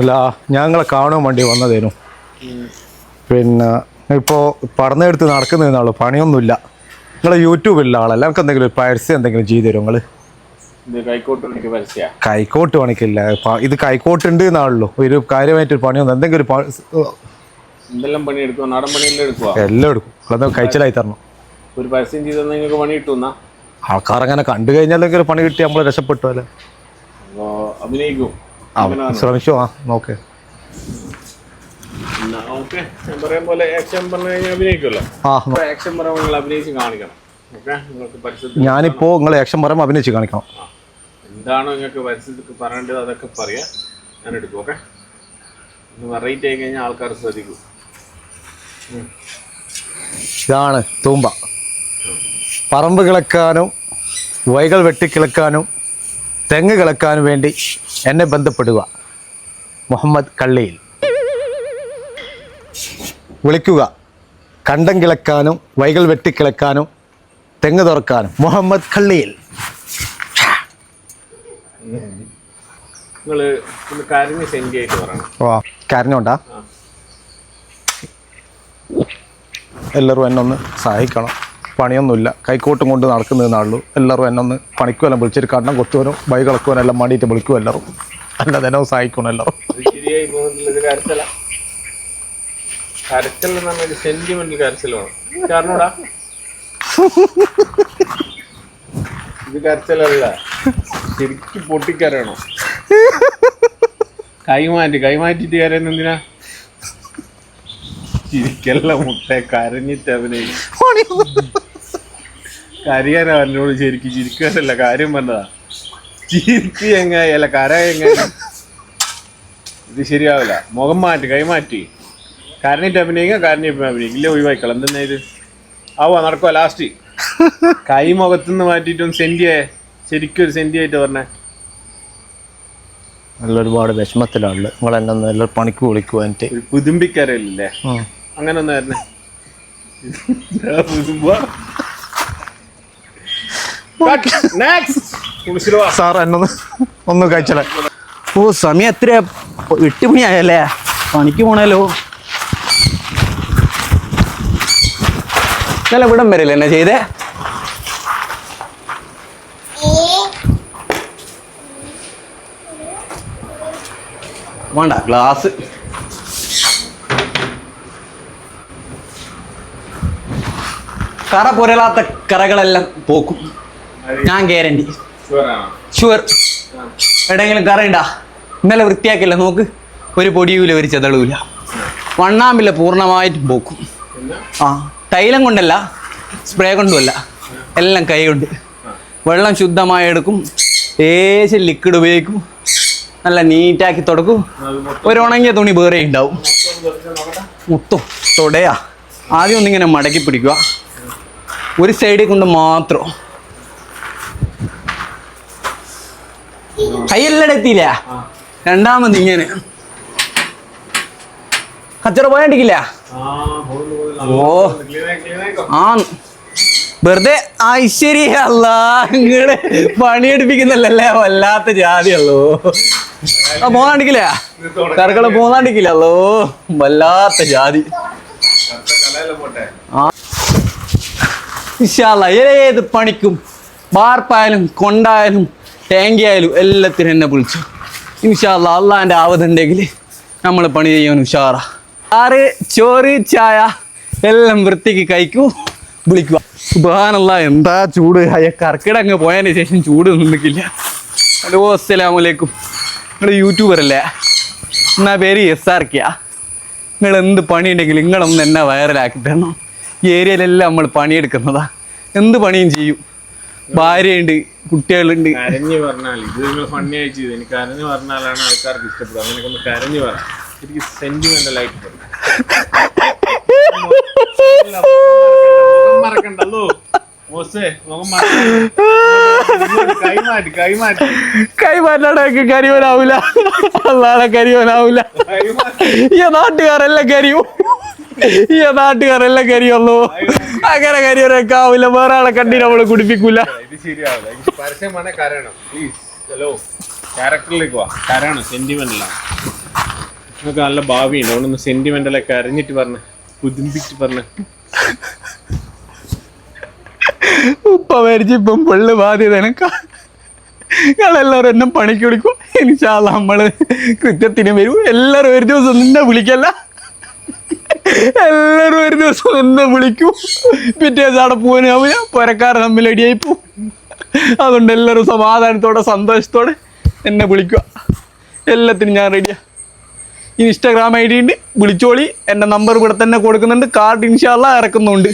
അല്ല ഞങ്ങളെ കാണാൻ വേണ്ടി വന്നതേനു. പിന്നെ ഇപ്പോൾ പഠനമെടുത്ത് നടക്കുന്നതിനാളോ പണിയൊന്നുമില്ല. നിങ്ങൾ യൂട്യൂബിലുള്ള ആളല്ല? നമുക്ക് എന്തെങ്കിലും ഒരു പരസ്യം എന്തെങ്കിലും ചെയ്തു തരും നിങ്ങൾ കൈക്കോട്ട് പണിക്കില്ല ഇത് കൈക്കോട്ട് ഉണ്ട് എന്നാണല്ലോ ഒരു കാര്യമായിട്ട് പണിയൊന്നും എന്തെങ്കിലും ഒരു എന്തെല്ലാം പണി എടുക്കുക നാടൻ പണിയെല്ലാം എടുക്കുക എല്ലാം എടുക്കും. നിങ്ങളെന്താ കഴിച്ചലായി തരണം. ഒരു പരസ്യം ചെയ്താൽ നിങ്ങൾക്ക് പണി കിട്ടുന്ന ആൾക്കാർ അങ്ങനെ കണ്ടു കഴിഞ്ഞാൽ പണി കിട്ടി നമ്മൾ രക്ഷപ്പെട്ടു അല്ലേ? അഭിനയിക്കും. ശ്രമിച്ചു? ആ നോക്കെ. ഞാനിപ്പോ നിങ്ങൾ ആക്ഷൻ പറയുമ്പോൾ അഭിനയിച്ച് കാണിക്കണം. എന്താണോ നിങ്ങൾക്ക് പരസ്യത്തിൽ പറയേണ്ടത് അതൊക്കെ പറയാം. ഞാൻ എടുക്കും ഓക്കെ? വെറൈറ്റി ആയി കഴിഞ്ഞാൽ ആൾക്കാർ ശ്രദ്ധിക്കും. ഇതാണ് തൂമ്പ. പറമ്പ് കിളക്കാനും വൈകൾ വെട്ടിക്കിളക്കാനും തെങ്ങ് കിളക്കാനും വേണ്ടി എന്നെ ബന്ധപ്പെടുക. മുഹമ്മദ് കള്ളിയിൽ. വിളിക്കുക. കണ്ടം കിളക്കാനും വൈകൾ വെട്ടിക്കിളക്കാനും തെങ്ങ് തുറക്കാനും. മുഹമ്മദ് കള്ളിയിൽ. കരഞ്ഞോണ്ടാ എല്ലാവരും എന്നൊന്ന് സഹായിക്കണം. പണിയൊന്നുമില്ല. കൈക്കോട്ടും കൊണ്ട് നടക്കുന്നതെന്നാളുള്ളൂ എല്ലാവരും എന്നൊന്ന് ഒന്ന് പണിക്കുമെല്ലാം വിളിച്ചിട്ട് കണ്ണം കൊത്തുവനും ബൈ കളക്കുവാനും എല്ലാം മണിയിട്ട് വിളിക്കും എല്ലാവരും. അല്ലാതെ എന്നെ സഹായിക്കണം എല്ലാവരും. കരച്ചൽ എന്ന് പറഞ്ഞാൽ സെന്റിമെന്റൽ കരച്ചിൽ വേണം കാരണോടാ? ഇത് കരച്ചലല്ല. ശരിക്കും പൊട്ടിക്കരയണം. കൈമാറ്റി. കൈമാറ്റിട്ട് കരയുന്ന എന്തിനാ? ചിരിക്കല്ല മുട്ട കരഞ്ഞിട്ട് അഭിനയിക്കും കരയാനാ എന്നോട് ശരിക്കും ചിരിക്കാനല്ല കാര്യം പറഞ്ഞതാ. ചിരിക്ക് എങ്ങനെയല്ല കര എങ്ങനെ ഇത് ശരിയാവില്ല. മുഖം മാറ്റി കൈമാറ്റി കരഞ്ഞിട്ട് അഭിനയിക്കുക കരഞ്ഞിട്ട് അഭിനയിക്കും. ഇല്ല ഒഴിവായിക്കള എന്തെന്നാ ഇത്? ആവോ നടക്കുക ലാസ്റ്റ് കൈ മുഖത്തുനിന്ന് മാറ്റിയിട്ടും സെന്റിയെ ശരിക്കും ഒരു സെന്റി ആയിട്ട് പറഞ്ഞേ. നല്ല ഒരുപാട് വിഷമത്തിലാണുള്ളത് നിങ്ങൾ എന്നെ ഒന്ന് എല്ലാവരും പണിക്ക് വിളിക്കുക എനിക്ക് ഒരു പുതുമ്പിക്കരയില്ലേ അങ്ങനെ ഒന്നായിരുന്നേ നെക്സ്റ്റ് സാർ എന്നൊന്ന് ഒന്ന് ഒന്ന് കഴിച്ചലേ ഓ സമയം എത്ര എട്ട് മണിയായല്ലേ? പണിക്ക് പോണല്ലോ ഇന്നലെ ഇവിടം വരില്ല എന്നെ ചെയ്തേ? വേണ്ട ഗ്ലാസ്. കറ പുരളാത്ത കറകളെല്ലാം പോക്കും. ഞാൻ ഗ്യാരണ്ടി ഷുവർ എവിടെയെങ്കിലും കറയുണ്ടാ? ഇന്നലെ വൃത്തിയാക്കില്ല നോക്ക്. ഒരു പൊടിയൂല ഒരു ചെതളൂല വണ്ണാമ്പില്ല പൂർണമായിട്ടും പോക്കും. ആ തൈലം കൊണ്ടല്ല സ്പ്രേ കൊണ്ടുമല്ല. എല്ലാം കൈ കൊണ്ട്. വെള്ളം ശുദ്ധമായി എടുക്കും. ലേശം ലിക്വിഡ് ഉപയോഗിക്കും. നല്ല നീറ്റാക്കി തുടക്കും. ഒരു ഉണങ്ങിയ തുണി വേറെ ഉണ്ടാവും. മൊത്തം തൊടയാ. ആദ്യം ഒന്നിങ്ങനെ മടക്കി പിടിക്കുക. ഒരു സൈഡിൽ കൊണ്ട് മാത്രം. കയ്യെല്ലാം എത്തിയില്ല രണ്ടാമത് ഇങ്ങനെ. കച്ചറ പോയാണ്ടിക്കില്ല ഓ. ആ. വെറുതെ ഐശ്വര്യ അല്ല ഇങ്ങൾ പണിയെടുപ്പിക്കുന്നല്ലേ വല്ലാത്ത ജാതിയല്ലോ. ആ പോന്നാണ്ടിക്കില്ല കറക്കൾ പോന്നാണ്ടിക്കില്ലല്ലോ വല്ലാത്ത ജാതി. ഇൻഷാല്ല ഏത് പണിക്കും വാർപ്പായാലും കൊണ്ടായാലും ടാങ്കിയായാലും എല്ലാത്തിനും എന്നെ വിളിച്ചു. ഇൻഷാല്ല അള്ളാന്റെ ആവതുണ്ടെങ്കിൽ നമ്മൾ പണി ചെയ്യാൻ ഉഷാറാ ആറ് ചോറ് ചായ എല്ലാം വൃത്തിക്ക് കഴിക്കും വിളിക്കുക. സുബാനല്ല എന്താ ചൂട്? അയ്യ കർക്കിടങ്ങ് പോയതിന് ശേഷം ചൂട് നിന്നിക്കില്ല ഹലോ അസ്സലാമു അലൈക്കും. നിങ്ങൾ യൂട്യൂബർ അല്ലേ? എന്നാ പേര് എസ് ആർ കെയാ നിങ്ങൾ എന്ത് പണിയുണ്ടെങ്കിലും നിങ്ങളൊന്ന് എന്നെ വൈറലാക്കി തരണം. ഈ ഏരിയയിലെല്ലാം നമ്മൾ പണിയെടുക്കുന്നതാ. എന്ത് പണിയും ചെയ്യും? ഭാര്യയുണ്ട് കുട്ടികളുണ്ട്. കരഞ്ഞു പറഞ്ഞാൽ ഇത് നിങ്ങൾ ഫണ്ണി ആയി ചെയ്ത്. എനിക്ക് കരഞ്ഞു പറഞ്ഞാലാണ് ആൾക്കാർക്ക് ഇഷ്ടപ്പെടുക. അങ്ങനെയൊക്കെ ഒന്ന് കരഞ്ഞു പറ. എനിക്ക് സെന്റിമെന്റൽ ആയിട്ട് മറക്കണ്ടല്ലോ. മോശേ മുഖം മറക്കണ്ട. കൈമാറ്റി കൈമാറ്റി കൈ മാറ്റാടൊക്കെ കരിയോനാവൂല. അല്ലാതെ കരിയോനാവൂല. ഈ നാട്ടുകാരെല്ലാം കരിയോ. ഈ നാട്ടുകാരെല്ലാം കരിയുള്ളൂ. അങ്ങനെ കരിയോനൊക്കെ ആവില്ല. വേറെ ആളെ കണ്ടി നമ്മൾ കുടിപ്പിക്കൂല. ഇത് ശരിയാവില്ല. എനിക്ക് പരസ്യം വേണേ കരയണം പ്ലീസ് ഹലോ ക്യാരക്ടറിലേക്ക് വാ. കരയണം സെന്റിമെന്റലാണ് നിങ്ങൾക്ക് നല്ല ഭാവിയുണ്ട്. അതുകൊണ്ടൊന്ന് സെന്റിമെന്റലൊക്കെ അറിഞ്ഞിട്ട് പറഞ്ഞ ബുദ്ധിമുട്ടിട്ട് പറഞ്ഞ. ഉപ്പ മരിച്ച് ഇപ്പം പെള്ള് ബാധ്യത എനക്ക് നിങ്ങളെല്ലാവരും എന്നെ പണിക്ക് വിളിക്കും. എനിച്ചാള നമ്മൾ കൃത്യത്തിന് വരും. എല്ലാവരും ഒരു ദിവസം നിന്നെ വിളിക്കല്ല. എല്ലാവരും ഒരു ദിവസം എന്നെ വിളിക്കും. പിറ്റേ ദിവസം അവിടെ പോകാനാവില്ല പുരക്കാർ തമ്മിൽ അടിയായി പോവും. അതുകൊണ്ട് എല്ലാവരും സമാധാനത്തോടെ സന്തോഷത്തോടെ എന്നെ വിളിക്കുക. എല്ലാത്തിനും ഞാൻ റെഡിയാ ഇൻസ്റ്റാഗ്രാം ഐ ഡി ഉണ്ട്. വിളിച്ചോളി. എന്റെ നമ്പർ ഇവിടെ തന്നെ കൊടുക്കുന്നുണ്ട്. കാർഡ് ഇൻഷാല്ല ഇറക്കുന്നുണ്ട്.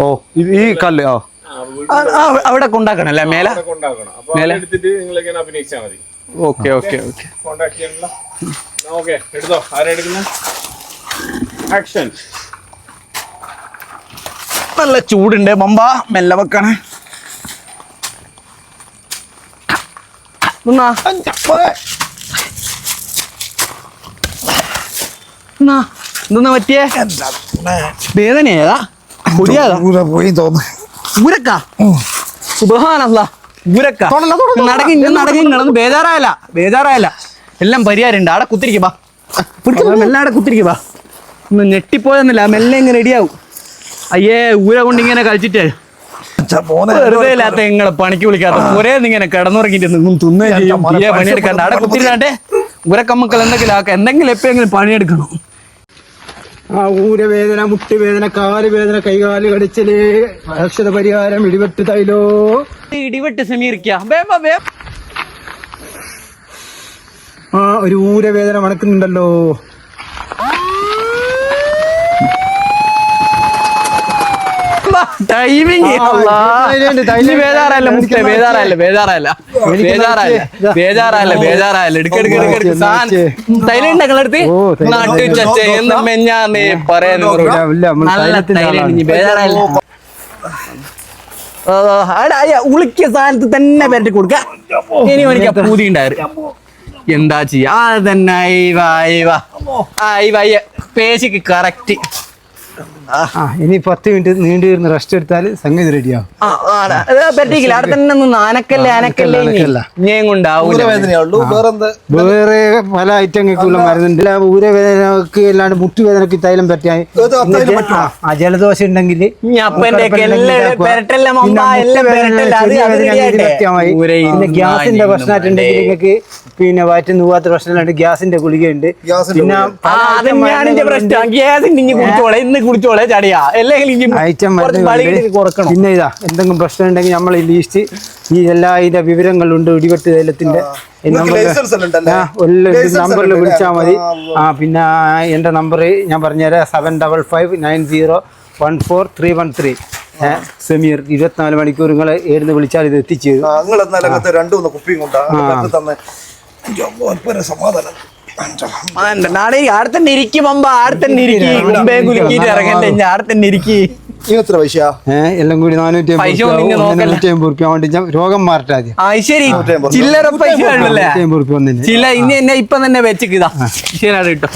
ഓ ഇത് ഈ കല്ല് ആ. ആ വീട് ആ, ആ, അവിടെ കൊണ്ടാക്കണല്ലേ മേലെ? കൊണ്ടാക്കണം. അല്ലേ മേലെ? മതി. Okay okay okay. ഓക്കെ എടുത്തോ. ആരാ എടുക്കുന്ന? ആക്ഷൻ നല്ല ചൂടുണ്ട്. മമ്പ മെല്ലെ വെക്കണേ. നിന്നാ. നിന്നാ. എന്തെന്നാ പറ്റിയേ? വേദന ഏതാ? പൊടിയാതാ? പോയി തോന്നുന്നു ഊരക്ക? സുബഹാനല്ല. ഊരക്ക? നടങ്ങി ഇങ്ങനെ നടങ്ങി കിടന്ന് ബേജാറായല്ല ബേജാറായല്ല. എല്ലാം പരിഹാരമുണ്ട്. അവിടെ കുത്തിരിക്ക് പിടിക്കാം മെല്ലെ കുത്തിരിക്ക് ബാ. ഒന്ന് ഞെട്ടിപ്പോയെന്നില്ല മെല്ലെ ഇങ്ങനെ റെഡിയാവും അയ്യേ ഊര കൊണ്ട് ഇങ്ങനെ കളിച്ചിട്ടേ. വെറുതെ ഇല്ലാത്ത നിങ്ങളെ പണിക്ക് വിളിക്കാത്ത ഒരേ ഇങ്ങനെ കിടന്നുറങ്ങിട്ട് നിന്നും തിന്നുകയും ചെയ്യും. പണിയെടുക്കണ്ട അവിടെ കുത്തിരിക്കാട്ടെ ഊരക്കമ്മക്കൾ എന്തെങ്കിലും ആക്കാം എന്തെങ്കിലും എപ്പോഴെങ്കിലും പണിയെടുക്കണം. ആ ഊര വേദന മുട്ടി ഊരവേദന മുട്ടുവേദന കാലുവേദന കൈകാൽ കടിച്ചൽ അക്ഷത പരിഹാരം ഇടിവെട്ട് തൈലോ. ഇടിവെട്ട് സമീരിക്കാം ആ ഒരു ഊരവേദന മണക്കുന്നുണ്ടല്ലോ ടൈമിങ്. ബേജാറല്ല. നാട്ടു ചച്ച എന്ന് മെഞ്ഞാന്ന് നല്ല ഉളിക്കിയ സാധനത്ത് തന്നെ പരട്ടി കൊടുക്ക. ഇനി എനിക്ക് പൂതി ഉണ്ടായിരുന്നു എന്താ ചെയ്യാ? ആ തന്നെ അയ്യ അയ്യ അയ്യ അയ്യ പേശിക്ക് കറക്റ്റ് ആ ഇനി പത്ത് മിനിറ്റ് നീണ്ടു വരുന്ന റെസ്റ്റ് എടുത്താൽ സംഗതി റെഡിയാവും പറ്റിക്കില്ല. അവിടെ തന്നെ ഒന്ന്. കൊണ്ടാവൂല. വേറെ പല ഐറ്റങ്ങൾക്കുള്ള മരുന്നുണ്ട്. ഊരവേദനക്ക് അല്ലാണ്ട് മുട്ടുവേദനക്ക് തൈലം പറ്റിയാൽ ആ ജലദോഷം ഉണ്ടെങ്കിൽ ഗ്യാസിന്റെ പ്രശ്നമായിട്ടുണ്ടെങ്കിൽ നിങ്ങൾക്ക്. പിന്നെ വയറ്റിൽ പോവാത്ത പ്രശ്നമുണ്ട് ഗ്യാസിന്റെ ഗുളികയുണ്ട്. പിന്നെ ഗ്യാസിന്റെ ഇനി കുടിച്ചോളെ. ഇന്ന് കുടിച്ചോളെ. ചടിയാ. അല്ലെങ്കിൽ പിന്നെ ഇതാ എന്തെങ്കിലും പ്രശ്നം ഉണ്ടെങ്കിൽ നമ്മൾ ഈ ലീസ്റ്റ് ഈ എല്ലാ ഇതിന്റെ വിവരങ്ങളുണ്ട് ഇടിവെട്ട് എല്ലാ നമ്പറിൽ വിളിച്ചാൽ മതി. ആ പിന്നെ എന്റെ നമ്പർ ഞാൻ പറഞ്ഞുതരാം. Seven double five nine zero one four three one three Sameer ഇരുപത്തിനാല് മണിക്കൂർ നിങ്ങൾ ഏടുന്ന് വിളിച്ചാൽ ഇത് എത്തിച്ചു രണ്ടു മൂന്ന് കുപ്പിയും കൊണ്ടാണ് തന്നെ. സമാധാനം. നാളെ ഇരിക്കും ഇരിക്കി മുമ്പേ ഞാൻ ഇരിക്കി. എത്ര പൈസ? ഏഹ് എല്ലാം കൂടി നാനൂറ്റി അമ്പത് റുപ്യ വേണ്ടി ഞാൻ രോഗം മാറട്ടെ ആദ്യം. ആ ശരി. ചില്ലറ പൈസ ചില ഇനി എന്നെ ഇപ്പൊ തന്നെ വെച്ചിക്കിതാ ശരിയാണ് കേട്ടോ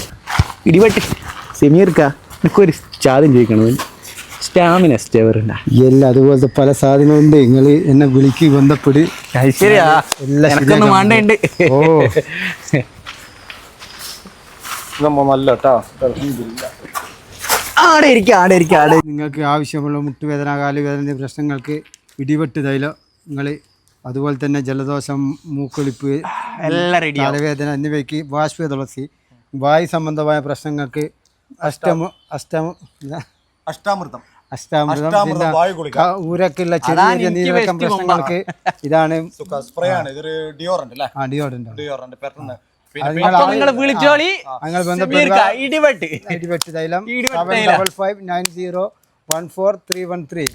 ഇടിവെട്ട്. സെമീർക്ക എനിക്കൊരു ചാദ്യം ചോദിക്കണം. സ്റ്റാമിന സ്റ്റേവറുണ്ടാ എല്ലാം അതുപോലത്തെ പല സാധനമുണ്ട് നിങ്ങൾ എന്നെ വിളിക്ക് ബന്ധപ്പെടുക ശരിയാ. എല്ലാം ഓ. നമ്മ നല്ല കേട്ടാ ആടെ ഇരിക്ക ആടെ ഇരിക്ക ആടെ നിങ്ങൾക്ക് ആവശ്യമുള്ള മുട്ടുവേദന കാലുവേദന പ്രശ്നങ്ങൾക്ക് ഇടിവെട്ട് തൈലം നിങ്ങൾ അതുപോലെ തന്നെ ജലദോഷം മൂക്കൊലിപ്പ് എല്ലാം റെഡി തലവേദന എന്നിവയ്ക്ക് വാഷ്പ തുളസി വായു സംബന്ധമായ പ്രശ്നങ്ങൾക്ക് അഷ്ടമ അഷ്ടമ അഷ്ടാമൃതം. അഷ്ടാമൃതം ഊരക്കുള്ള ചെറിയ ചെറിയ നീരക്കം പ്രശ്നങ്ങൾക്ക് ഇതാണ് ഡിയോറന്റ് ഡിയോറന്റ് പെട്ടെന്ന്. നിങ്ങൾ വിളിച്ചോളി. നിങ്ങൾ ഇടിവെട്ട്. ഇടിവെട്ട് തൈലം double five nine zero one four three one three